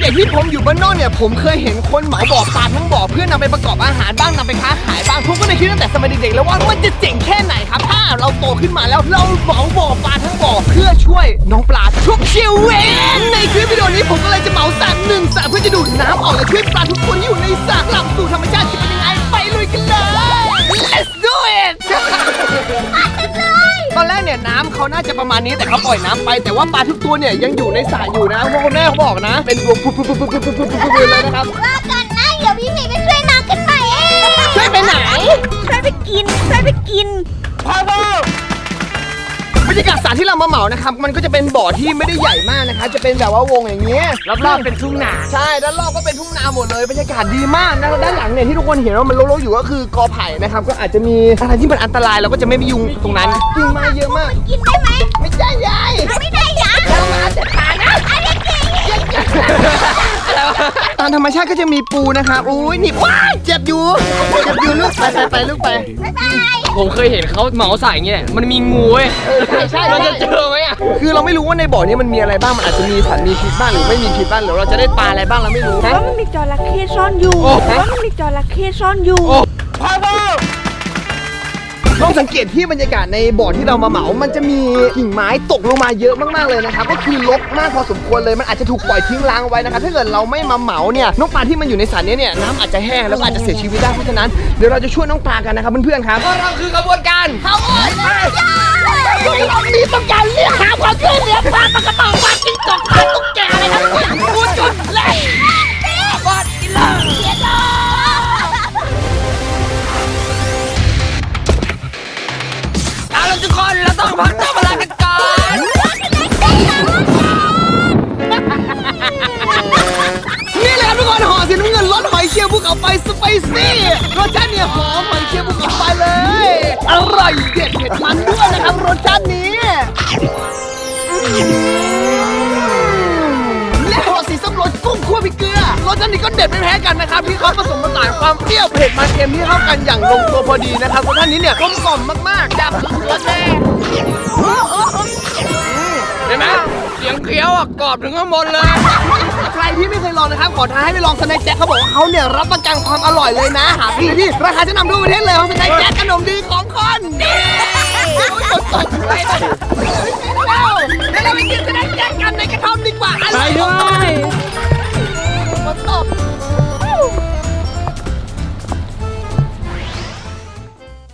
เด็กๆที่ผมอยู่บ้านนอกเนี่ยผมเคยเห็นคนเหมาบ่อปลาทั้งบ่อเพื่อนำไปประกอบอาหารบ้างนำไปค้าขายบ้างผมก็เลยคิดตั้งแต่สมัยเด็กๆแล้วว่ามันจะเจ๋งแค่ไหนครับ ถ้าเราโตขึ้นมาแล้วเราเหมาบ่อปลาทั้งบ่อเพื่อช่วยน้องปลาทุกชีวิตในคลิปวิดีโอนี้ผมก็เลยจะเหมาสระหนึ่งสระเพื่อจะดูดน้ำออกและช่วยปลาทุกคนที่อยู่ในสระกลับสู่ธรรมชาติจะเป็นยังไงไปลุยกันเลย let's do it ตอนแรกเนี่ยน้ำเขาน่าจะประมาณนี้แต่เขาปล่อยน้ำไป แต่ว่าปลาทุกตัวเนี่ยยังอยู่ในสระอยู่นะเพราะคุณแม่เขาบอกนะ เป็นรวงปุ๊บปุ๊บปุ๊บปุ๊บปุ๊บปุ๊บปุ๊บเลยนะครับว่ากันนะเดี๋ยวพี่หมีไปช่วยน้ำกันใหม่เองช่วยไปไหนช่วยไปกินช่วยไปกิน บรรยากาศสระที่เรามาเหมานะครับ มันก็จะเป็นบ่อที่ไม่ได้ใหญ่มากนะคะจะเป็นแบบว่าวงอย่างเงี้ยรอบๆเป็นทุ่งนาใช่ด้านรอบก็เป็นทุ่งนาหมดเลยบรรยากาศดีมากนะด้านหลังเนี่ยที่ทุกคนเห็นว่ามันโลๆอยู่ก็คือกอไผ่นะครับ ก็อาจจะมีอะไรที่มันอันตรายเราก็จะไม่ไปยุ่งตรงนั้นกิ่งไม้เยอะมาก กินได้ไหมไม่ใช่ยายไม่ได้ยาเรามาแต่ขานะอะไรกินตามธรรมชาติก็จะมีปูนะครับอุ้ยหนี่ว้ายเจ็บอยู่เจ็บอยู่ลูกไปไปไปลูกไปบ๊ายบายผมเคยเห็นเขาเหมาสายอย่างเงี้ยมันมีงูเว้ยเออใช่ใช่เราจะเจอไหมอะคือเราไม่รู้ว่าในบ่อนี้มันมีอะไรบ้างมันอาจจะมีสัตว์มีพิษบ้างหรือไม่มีพิษบ้างหรือเราจะได้ปลาอะไรบ้างเราไม่รู้ว่ามันมีจระเข้ซ่อนอยู่โอ้ว่ามันมีจระเข้ซ่อนอยู่โอ้พ่อพ่อ ลองสังเกตที่บรรยากาศในบ่อที่เรามาเหมา มันจะมีกิ่งไม้ตกลงมาเยอะมากๆเลยนะครับ ก็คือรกมากพอสมควรเลย มันอาจจะถูกปล่อยทิ้งร้างไว้นะครับ ถ้าเกิดเราไม่มาเหมาเนี่ย น้องปลาที่มันอยู่ในสระเนี้เนี่ยน้ำอาจจะแห้งแล้วก็อาจจะเสียชีวิตได้ เพราะฉะนั้นเดี๋ยวเราจะช่วยน้องปลากันนะครับเพื่อนๆครับเราคือกระบวนการเขาอ่อนพวกเรามีต้องการเรียกหาความช่วยเหลือปลาปลากระป๋องปลาจิ้งจกปลาตุ๊กแกอะไรทั้งสิ้นพูดจุดแรกบอดกินเลย เอาละทุกคนเราต้องพักตัวเวลากันก่อนนี่แหละครับทุกคนห่อสีน้ำเงินรสหอยเชลล์ภูเขาไฟสไปซี่รสชาติเนี่ยหอมหอยเชลล์ภูเขาไฟเลย อร่อยเด็ดเผ็ดมันด้วยนะครับรสชาตินี้ สชาตินี้ก็เด็ดไม่แพ้กันนะครับที่เขาผสมผสานความเปรี้ยวเผ็ดมันเค็มที่เข้ากันอย่างลงตัวพอดีนะครับรสชาตินี้เนี่ยกลมกล่อมมากๆดับรสแน่เห็นไหมเสียงเคี้ยวอะกรอบถึงข้างบนเลย ใครที่ไม่เคยลองนะครับ ขอท้าให้ไปลองสแน็คแจ็คเขาบอกว่าเขาเนี่ยรับประกันความอร่อยเลยนะหาซื้อที่ราคาจะนำทั่วประเทศเลยของสแน็คแจ็คขนมดีของคนนี่สดๆเลยนะเดี๋ยวเราไปกินสแน็คแจ็คกันในกระท่อมดีกว่าอร่อย ฝนตก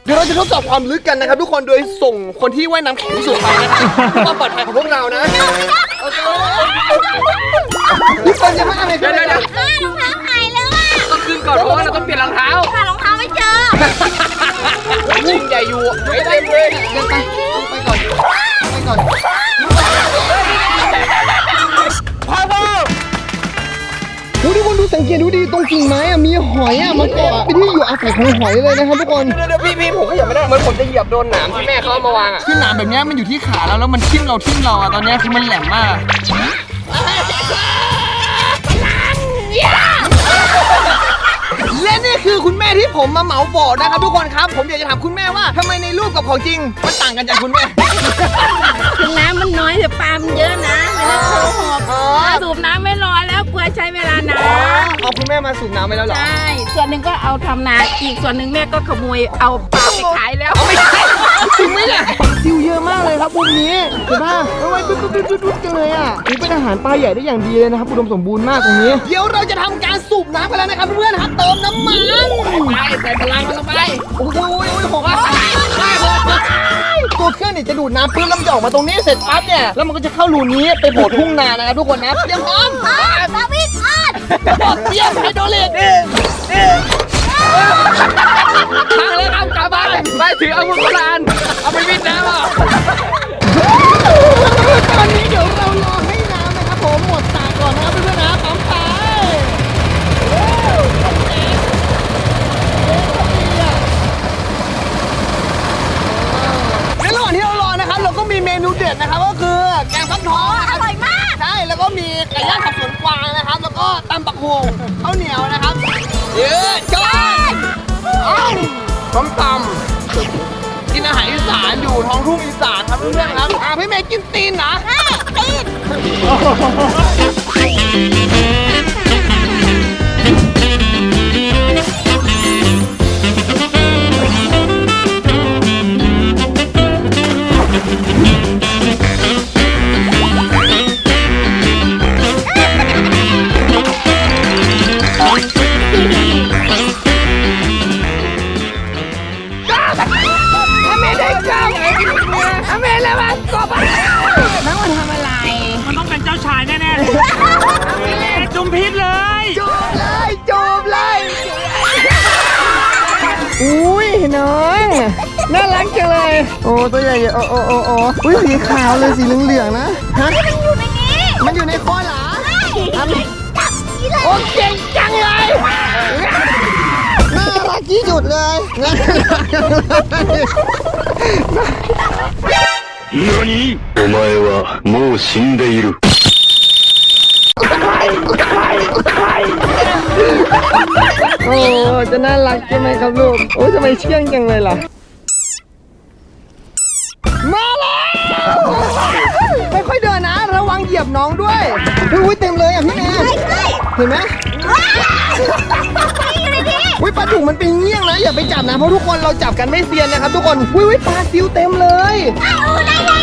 เดี๋ยวเราจะทดสอบความลึกกันนะครับ ทุกคนโดยส่งคนที่ว่ายน้ำแข็งที่สุดไปนะครับเพื่อความปลอดภัยของพวกเรานะโอเคทุกคนจะมาอะไรกันเดี๋ยวเดี๋ยวอ้าวรองเท้าหายแล้วอะต้องขึ้นก่อนเพราะว่าเราต้องเปลี่ยนรองเท้าหารองเท้า อะมีหอยอะมาเกาะเป็นที่อยู่อาศัยของหอยเลยนะครับทุกคนเดี๋ยวเดี๋ยวพี่พี่ผมก็เหยียบไม่ได้เหมือนผมจะเหยียบโดนหนามที่แม่เขาเอามาวางอะคือหนามแบบเนี้ยมันอยู่ที่ขาแล้วแล้วมันทิ่มเราทิ่มเราอะตอนเนี้ยคือมันแหลมมากและนี่คือคุณแม่ที่ผมมาเหมาบ่อนะครับทุกคนครับ ผมอยากจะถามคุณแม่ว่าทำไมในรูปกับของจริงมันต่างกันจากคุณแม่น้ำมันน้อยแต่ปลามันเยอะนะไม่ได้โกหกอ๋อสูบน้ำไม่รอแล้วกลัว ใช้เวลานาอ๋อนเอาคุณแม่มาสูบน้ำไปแล้วเหรอ ใช่ ส่วนหนึ่งก็เอาทำนา อีกส่วนหนึ่งแม่ก็ขโมยเอาปลาไปขายแล้วเอาไม่ใช่จริงไหมเนี่ยซิวเยอะมากเลยครับมุมนี้เห็นป่ะเอาไว้ดุ๊ดดุ๊ดดุ๊ดดุ๊ดจังเลยอะนี่เป็นอาหารปลาใหญ่ได้อย่างดีเลยนะครับอุดมสมบูรณ์มากตรงนี้ เดี๋ยวเราจะทำการสูบน้ำกันแล้วนะครับเพื่อนๆครับเติมน้ำมันไปใส่พลังมันลงไปโอ้โหโอ้โหผมว่าตัวเครื่องเนี่ยจะดูดน้ำปื้นแล้วมันจะออกมาตรงนี้เสร็จปั๊บเนี่ยแล้วมันก็จะเข้ารูนี้ไปโผล่ทุ่งนานะครับทุกคนนะเตรียมพร้อมอ้าวดาวิ ดอ้าวเตรียมไฮโดรลิกทางเลยครับกลับบ้านไปถืออาวุธโบราณเอาไปวิทย์น้ำอะตอนนี้เดี๋ยวเรารอให้น้ำนะครับผมหมดสากก่อนนะครับเพื่อนๆนะปั๊มไปในระหว่างที่เรารอนะครับ เราก็มีเมนูเด็ดนะครับ ก็คือแกงฟักทองนะคอรับร่อยมาก ใช่ แล้วก็มีไก่ย่างขับสวนกวางนะครับ ก็ตำบักฮวงข้าวเหนียวนะครับเยอะจอนอ้าวส้มตำกินอาหารอีสานอยู่ท้องทุ่งอีสานครับเพื่อนๆครับอ่าพี่เมย์กินตีนนะอ้าวตีน โอ้ตัวใหญ่ๆโอ้โอ้โอ้โอ้อุ้ยสีขาวเลยสีเหลืองๆนะฮะ มันอยู่ในนี้ มันอยู่ในคอเหรอ จับนี้เลย โอ้เก่งจังเลยน่ารักที่สุดเลยน่ารักจังเลย 何お前はもう死んでいる。 โอ้จะน่ารักใช่ไหมครับลูก โอ้ทำไมเชื่องจังเลยล่ะ ค่อยๆเดินนะ ระวังเหยียบน้องด้วยอุ้ยเต็มเลยอะพี่แม่เห็นไหมอยู่ในนี้อุ้ยปลาดุกมันเป็นเงี้ยงนะอย่าไปจับนะเพราะทุกคนเราจับกันไม่เซียนนะครับทุกคนอุ้ยอุ้ยปลาซิวเต็มเลยเอาได้แล้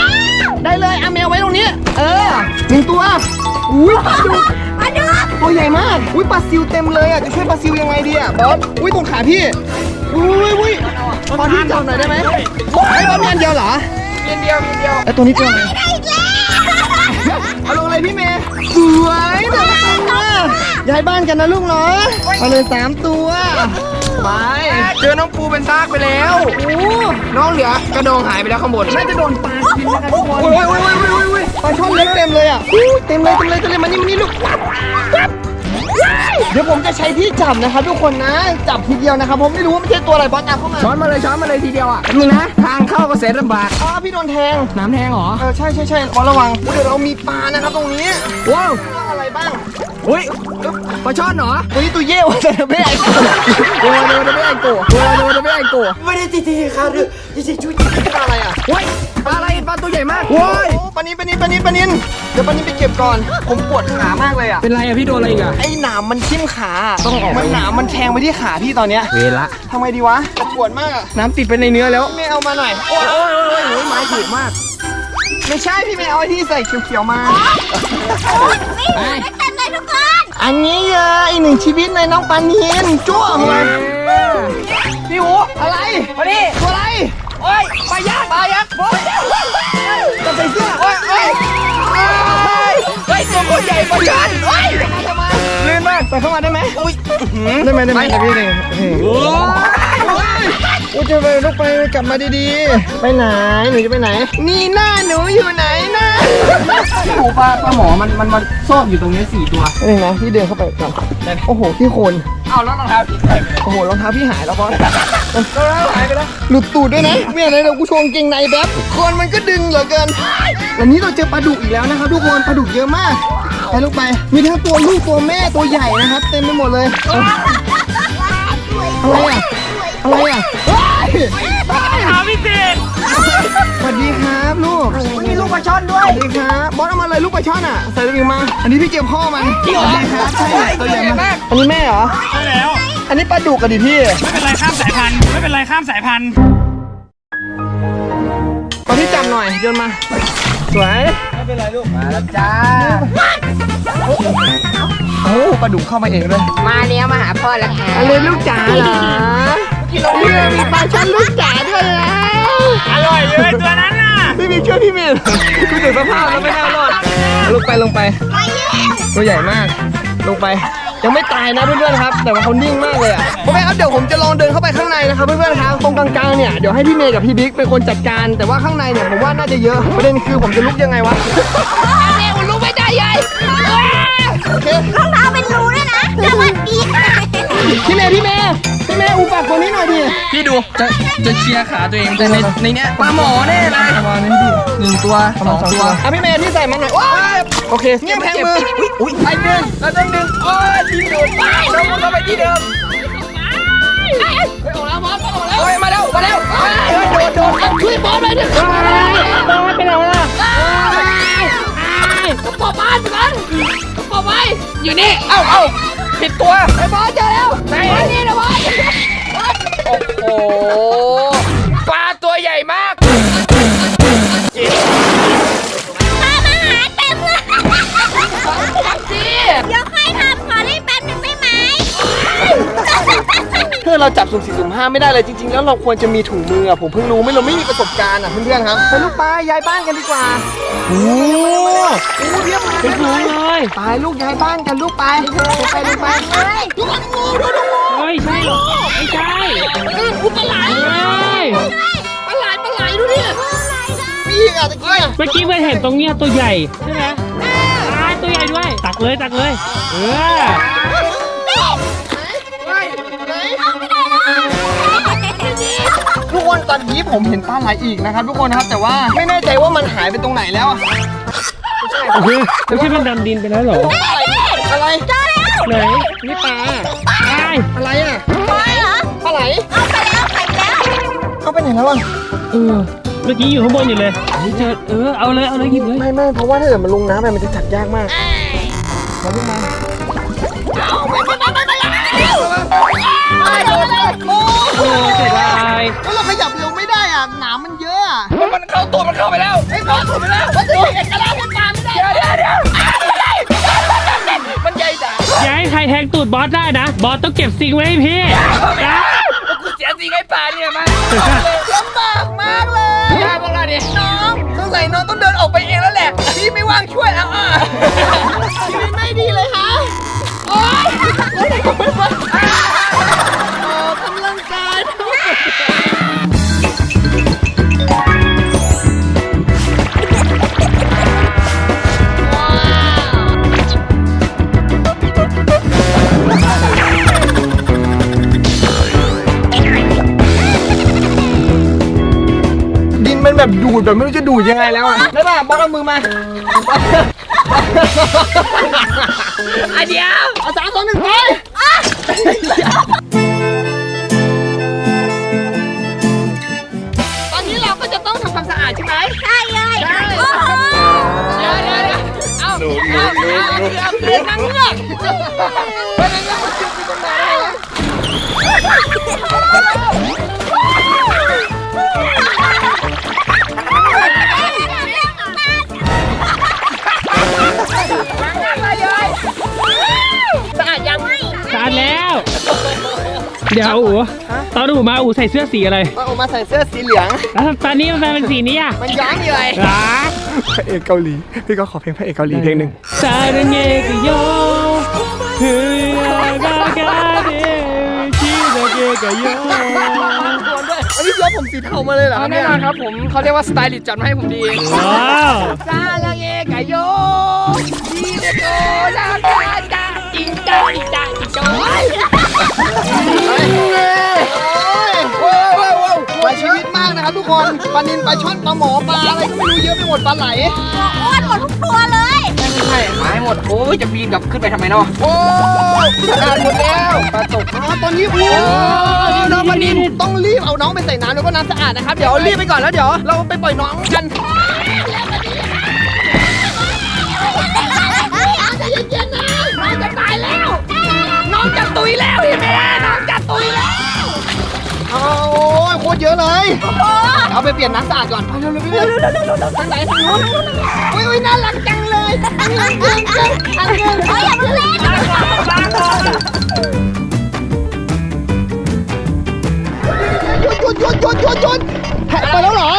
วได้เลยเอาแมวไว้ตรงนี้ เออหนึ่งตัวอุ้ยปลาดุกมาดูตัวใหญ่มากอุ้ยปลาซิวเต็มเลยอะจะช่วยปลาซิวยังไงดีอะบอสอุ้ยตรงขาพี่อุ้ยอุ้ยขอที่จับหน่อยได้ไหมไอ้บอสมีอันเดียวเหรอ เพียงเดียวเพียงเดียวไอ้ตัวนี้ตัวอะไรได้อีกแล้วเอาลงเลยพี่เมย์สวยเดี๋ยวมาย้ายบ้านกันนะลูกเนาะเอาเลยสามตัวไปเจอน้องปูเป็นซากไปแล้วโอ้น้องเหลือกระดองหายไปแล้วข้างบนน่าจะโดนปลากินนะครับทุกคนโอ้ยโอ้ยโอ้ยโอ้ยโอ้ยปลาช่อนเล็กเต็มเลยอะอู้เต็มเลยเต็มเลยเต็มเลยมานี่มานี่ลูก เดี๋ยวผมจะใช้ที่จับนะครับทุกคนนะ จับทีเดียวนะครับผมไม่รู้ว่าไม่ใช่ตัวอะไรบอสตามเข้ามาช้อนมาเลยช้อนมาเลยทีเดียวอะแป๊บนึงนะ ทางเข้าก็เสร็จลำบากอ้าวพี่โดนแทงน้ำแทงเหรอเออใช่ใช่ใช่ขอระวังอุ๊ยเดี๋ยวเรามีปลานะครับตรงนี้ว้าวว่า อะไรบ้าง อุ้ยปลาช่อนเหรอตัวนี้ตัวเย่วแต่ไม่ไอโกะตัวเดียวไม่ไอโกะตัวเดียวไม่ไอโกะไม่ได้ตีตีครับหรือจริงๆช่วยปลาอะไรอะว้ยปลาอะไรปลาตัวใหญ่มากโอ้ยปลานินปลานินปลานินปลานินเดี๋ยวปลานินไปเก็บก่อน ผมปวดขามากเลยอะเป็นไรอะพี่โดนอะไรอีกอะไอ้หนามมันทิ่มขามันหนามมันแทงไปที่ขาพี่ตอนเนี้ยเวละทำไงดีวะปวดมากอะน้ำติดไปในเนื้อแล้วไม่เอามาหน่อยโอ้ยโอ้ยโอ้ยโอ้ยไม้ถูกมาก ไม่ใช่พี่ไม่เอาไอ้ที่ใส่เขียวๆมานี่ได้เต็มเลยทุกคนอันนี้เอออีกหนึ่งชีวิตในน้องปลานินจ้วงเลยพี่หูอะไรมาดิตัวอะไรโอ้ยปลายักษ์ปลายักษ์โอ้ยจะใส่เสื้อโอ้ยโอ้ยโอ้ยเฮ้ยตัวคนใหญ่ปลายักษ์โอ้ยลื่นมากใส่เข้ามาได้ไหมอุ้ยได้ไหมได้ไหมพี่หนึ่งโอ้ย โอ้จะไปลูกไปกลับมาดีๆ ไปไหน หนูจะไปไหน นี่หน้าหนูอยู่ไหนนะหมูปลาปลาหมอมันมันมันซอกอยู่ตรงนี้สี่ตัวนี่นะพี่เดินเข้าไปก่อนโอ้โหพี่โคนเอาแล้วรองเท้าพี่ใส่ไปโอ้โหรองเท้าพี่หายแล้วก็รองเท้าหายไปแล้วหลุดตูดด้วยนะไม่อะไรเดี๋ยวกูโชว์กางเกงในแป๊บคนมันก็ดึงเหลือเกินวันนี้เราเจอปลาดุกอีกแล้วนะครับทุกคนปลาดุกเยอะมากไปลูกไปมีทั้งตัวลูกตัวแม่ตัวใหญ่นะครับ เต็มไปหมดเลยเอาอะไรอะอะไรอะ เฮ้ยหาพิเศษสวัสดีครับลูกมีลูกปลาช่อนด้วสยวัสดีครับบอสเอามาเลยลูกปลาช่อนอะใส่ตะลิงมา อันนี้พี่เก็บพ่อมันจริงเหรอสวัสดีครับใช่ตัวใหญ่ตัวใหญ่มามากกอันนี้แม่เหรอใช่แล้ว อันนี้ปลาดุกกันดิพี่ ไม่เป็นไรข้ามสายพันธุ์ไม่เป็นไรข้ามสายพันธุ์มาที่จับหน่อยโยนมา สวยมาแล้วจ้าโอ้ปลาดุกเข้ามาเองเลยมาเลี้ยวมาหาพ่อแล้วค่ะอะไรลูกจ๋าเหรอ พี่มีปลาช่อนลูกจ๋าด้วยแล้วอร่อยเลยตัวนั้นน่ะพี่มีช่วยพี่เมย์คุณถึงสภาพแล้วไม่น่ารอดลงไปลงไปตัวใหญ่มาก ลงไป ยังไม่ตายนะเพื่อนๆครับ แต่ว่าเขานิ่งมากเลยอะโอเคครับเดี๋ยวผมจะลองเดินเข้าไปข้างในนะครับเพื่อนๆครับตรงกลางๆเนี่ยเดี๋ยวให้พี่เมย์กับพี่บิ๊กเป็นคนจัดการ แต่ว่าข้างในเนี่ยผมว่าน่าจะเยอะประเด็นคือผมจะลุกยังไงวะเร็วรู้ไม่ได้ยัยโอเครองเท้าเป็นรูด้วยนะสวัสดีค่ะ พี่เมย์พี่เมย์พี่เมย์อูปากตัวนี้หน่อยดิพี่ดูจะจะเคลียร์ขาตัวเองแต่ในในเนี้ยปลาหมอแน่เลยประมาณนี้พี่หนึ่งตัวสองตัวอะพี่เมย์ที่ใส่มันหน่อยว้ายโอเคเงียบแทงมืออุ้ยไอ้หนึ่งแล้วต้องดึงโอ้ยดิ้นดูดไปน้องมันเข้าไปที่เดิมโอ้ยมาแล้วมาแล้วเฮ้ยโดดโดดช่วยบอลหน่อยดิบอสไปไหนล่ะปอบบ้านกันปอบไปอยู่นี่เอ้าเอ้า ผิดตัวไอ้บอลเจอแล้วไหนนี่นะบอลโอ้โหปลาตัวใหญ่มากมามาหาเต็มเลยเดี๋ยวค่อยทำขอเล่นแป๊บหนึงได้ไหมเพื่อเราจับสุ่มสี่สุ่มห้าไม่ได้เลยจริง ๆ แล้วเราควรจะมีถุงมืออะผมเพิ่งรู้ไม่เราไม่มีประสบการณ์อะเพื่อนๆครับไปลูกปลาย้ายบ้านกันดีกว่า โอ้โหเรียบเป็นฝูงเลยไปลูกย้ายบ้านกันลูกไปไปลูกไปดูมันงูดูดูงูเฮ้ยใช่เหรอไม่ใช่อุปลาเฮ้ยปลาไหลปลาไหลดูดิมีอีกอะตะกี้อะเมื่อกี้เพื่อนเห็นตรงเนี้ยตัวใหญ่ใช่ไหมอ่าตัวใหญ่ด้วย ตักเลยตักเลย เออทุกคน ตอนนี้ผมเห็นปลาไหลอีกนะครับทุกคนนะครับแต่ว่าไม่แน่ใจว่ามันหายไปตรงไหนแล้วอะไม่ใช่มันดำดินไปแล้วเหรออะไรไหนนี่ปลาใช่อะไรอะไปเหรอปลาไหลเอาไปแล้วไปแล้วเอาไปไหนแล้วอะเออเมื่อกี้อยู่ข้างบนอยู่เลยเฮ้ยเจอเออเอาเลยเอาเลยหยิบเลยไม่ไม่เพราะว่าถ้าเกิดมันลงน้ำไปมันจะจับยากมากมาลูกมา ตูดบอสได้นะ บอสต้องเก็บซิงไว้ให้พี่นะกูเสียสิงให้ปลาเนี่ยมาลำบากมากเลยยากมากเลยดิน้องสงสัยน้องต้องเดินออกไปเองแล้วแหละ พี่ไม่ว่างช่วยอะอะชีวิตไม่ดีเลยฮะ แบบดูดแบบไม่รู้จะดูดยังไงแล้วอะได้ป่ะบอสเอามือมาอะเดี๋ยวเอาสามสองหนึ่งไปตอนนี้เราก็จะต้องทำความสะอาดใช่ไหมใช่เลยโอ้โหเดี๋ยวเดี๋ยวเดี๋ยวเอาเอาเอาเอาเอาเรื่องนั่งเงือกเรื่อง เดี๋ยวอู๋ตอนอู๋มาอู๋ใส่เสื้อสีอะไรมาออกมาใส่เสื้อสีเหลืองแล้วตอนนี้มันเป็นสีนี้อะมันย้อนเลยรักพระเอกเกาหลีพี่ก็ขอเพลงพระเอกเกาหลีเพลงหนึ่งซาเรเงกโยฮือกากาเดชิดาเกกโยอันนี้ย้อมผมสีเทามาเลยเหรอครับแน่เนี่ยนอนครับผมเขาเรียกว่าสไตลิสต์จัดมาให้ผมดีเองว้าวซาลาเงกะโยดีเดโกลาจาจาจิงจ้าจิงจ้าจิงโจ้ห ปลานินปลาช่อนปลาหมอปลาอะไรก็ไม่รู้เยอะไปหมดปลาไหลอ้วนหมดทุกตัวเลย ใช่หายหมด โอ้ยจะปีนกลับขึ้นไปทำไมเนาะโอ้สะอาดหมดแล้วปลาตกอ๋อตอนนี้โอ้น้องปลานินต้องรีบเอาน้องไปใส่น้ำแล้วก็น้ำสะอาดนะครับเดี๋ยวรีบไปก่อนแล้วเดี๋ยวเราไปปล่อยน้องกันจะเย็นๆนะน้องจะตายแล้ว น้องจะตุยแล้วเห็นไหมน้องจะตุยแล้วโอ้ยโคตรเยอะเลย เอาไปเปลี่ยนน้ำสะอาดก่อนไปเร็วๆเร็วๆเร็วๆทางไหนทางนู้นอุ้ยอุ้ยน่ารักจังเลยอันหนึ่งอันหนึ่งอันหนึ่งเฮ้ยอย่าเพิ่งเล่นหยุดหยุดหยุดหยุดหยุดแหกไปแล้วเหรอ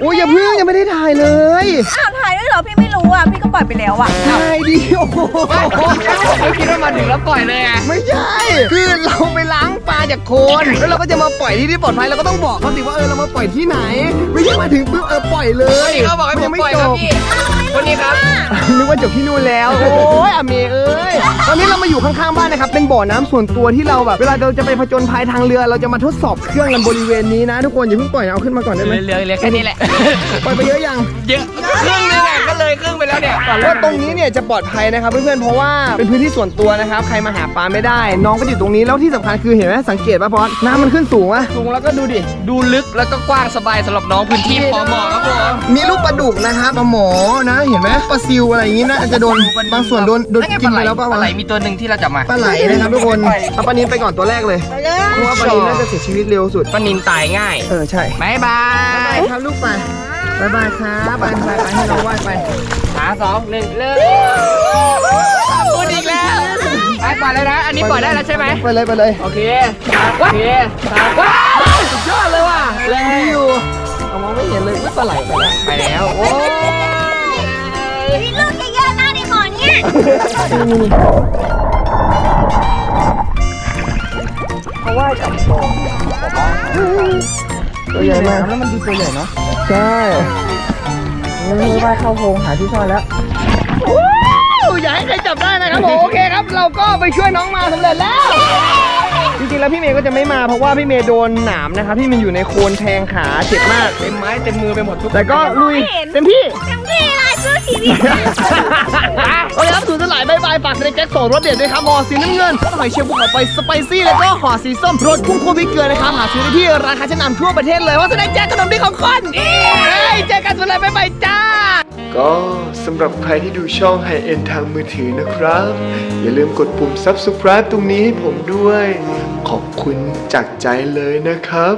โอ้ยอย่าเพิ่งยังไม่ได้ถ่ายเลย อ้าวถ่ายด้วยเหร อพี่ไม่รู้อะพี่ก็ปล่อยไปแล้วอะถ่ายดิโอ้โหไม่คิดว่ามาถึงแล้วปล่อยเลยไงไม่ใช่ คือเราไปล้างปลาจากโคลนแล้วเราก็จะมาปล่อยที่ที่ปลอดภัยเราก็ต้องบอกเขาสิว่าเออเรามาปล่อยที่ไหน ไม่ใช่มาถึงปุ๊บเออปล่อยเลยเขาบอกให้ผมปล่อยครับพี่คนนี้ครับนึกว่าจบที่นู่นแล้วโอ้ยอเมเอ้ยตอนนี้เรามาอยู่ข้างๆบ้านนะครับเป็นบ่อน้ำส่วนตัวที่เราแบบเวลาเราจะไปผจญภัยทางเรือ เราจะมาทดสอบเครื่องกันบริเวณนี้นะ ทุกคนอย่าเพิ่งปล่อยนะเอาขึ้นมาก่อนได้ไหมเหลือเหลือแค่นี้แหละปล่อยไปเยอะยังเยอะครึ่งนึงอะก็ เลยครึ่งไปแล้วเนี่ยว่าตรงนี้เนี่ยจะปลอดภัยนะครับเพื่อนๆเพราะว่าเป็นพื้นที่ส่วนตัวนะครับ ใครมาหาปลาไม่ได้ น้องก็อยู่ตรงนี้แล้วที่สำคัญคือเห็นไหมสังเกตป่ะพอสน้ำมันขึ้นสูงอะสูงแล้วก็ดูดิดูลึกแล้วก็กว้างสบายสำหรับน้องพื้นที่พอเหมาะครับผมมีลูกปลาดุกนะครับปลาหมอนะ เห็นไหมปลาซิวอะไรอย่างงี้นะอาจจะโดนบางส่วนโดนโดนกินไปแล้วป่ะปลาไหลวะมีตัวหนึ่งที่เราจับมาปลาไหลนะครับทุกคนเอาปลานินไปก่อนตัวแรกเลยเพราะว่าปลานินน่าจะเสียชีวิตเร็วสุดปลานินตายง่าย เออใช่บายบาบายยครับลูกไป บายบายครับบายบายไปให้น้องไหว้ไปหาสองหนึ่งเลยพูดอีกแล้วไปปล่อยแล้วนะ อันนี้ปล่อยได้แล้วใช่ไหมไปเลยไปเลยโอเคโอเคว้าวสุดยอดเลยว่ะแรงดีอยู่เอามองไม่เห็นเลยไม่ปลาไหลไปแล้วไปแล้วโอ้เขาว่าจับโต ตัวใหญ่มากแล้วมันดูตัวใหญ่เนาะใช่ไม่ได้เข้าโพงหาที่ซ่อนแล้วอย่าให้ใครจับได้นะครับผมโอเคครับ เราก็ไปช่วยน้องมาสำเร็จแล้ว จริงๆแล้วพี่เมย์ก็จะไม่มาเพราะว่าพี่เมย์โดนหนามนะครับที่มันอยู่ในโคนแทงขาเจ็บมากเต็มไม้เต็มมือไปหมดทุกแต่ก็ลุยเต็มที่เต็มที่เลยสู้ชีวิตโอเคครับสูนย์สลายบายบายฝากในแจ็คสองรสเด็ดด้วยครับห่อสีน้ำเงินหอยเชลล์ภูเขาไฟสไปซี่แล้วก็ห่อสีส้มรสกุ้งคั่วพริกเกลือนะครับหาซื้อได้ที่ร้านค้าชั้นนำทั่วประเทศเลยว่าจะได้แจ็คขนมดีของคนเฮ้ยเจอกันสูนย์สลายบายบายจ้าก็สำหรับใครที่ดูช่อง High End ทางมือถือนะครับ อย่าลืมกดปุ่ม Subscribe ตรงนี้ให้ผมด้วย ขอบคุณจากใจเลยนะครับ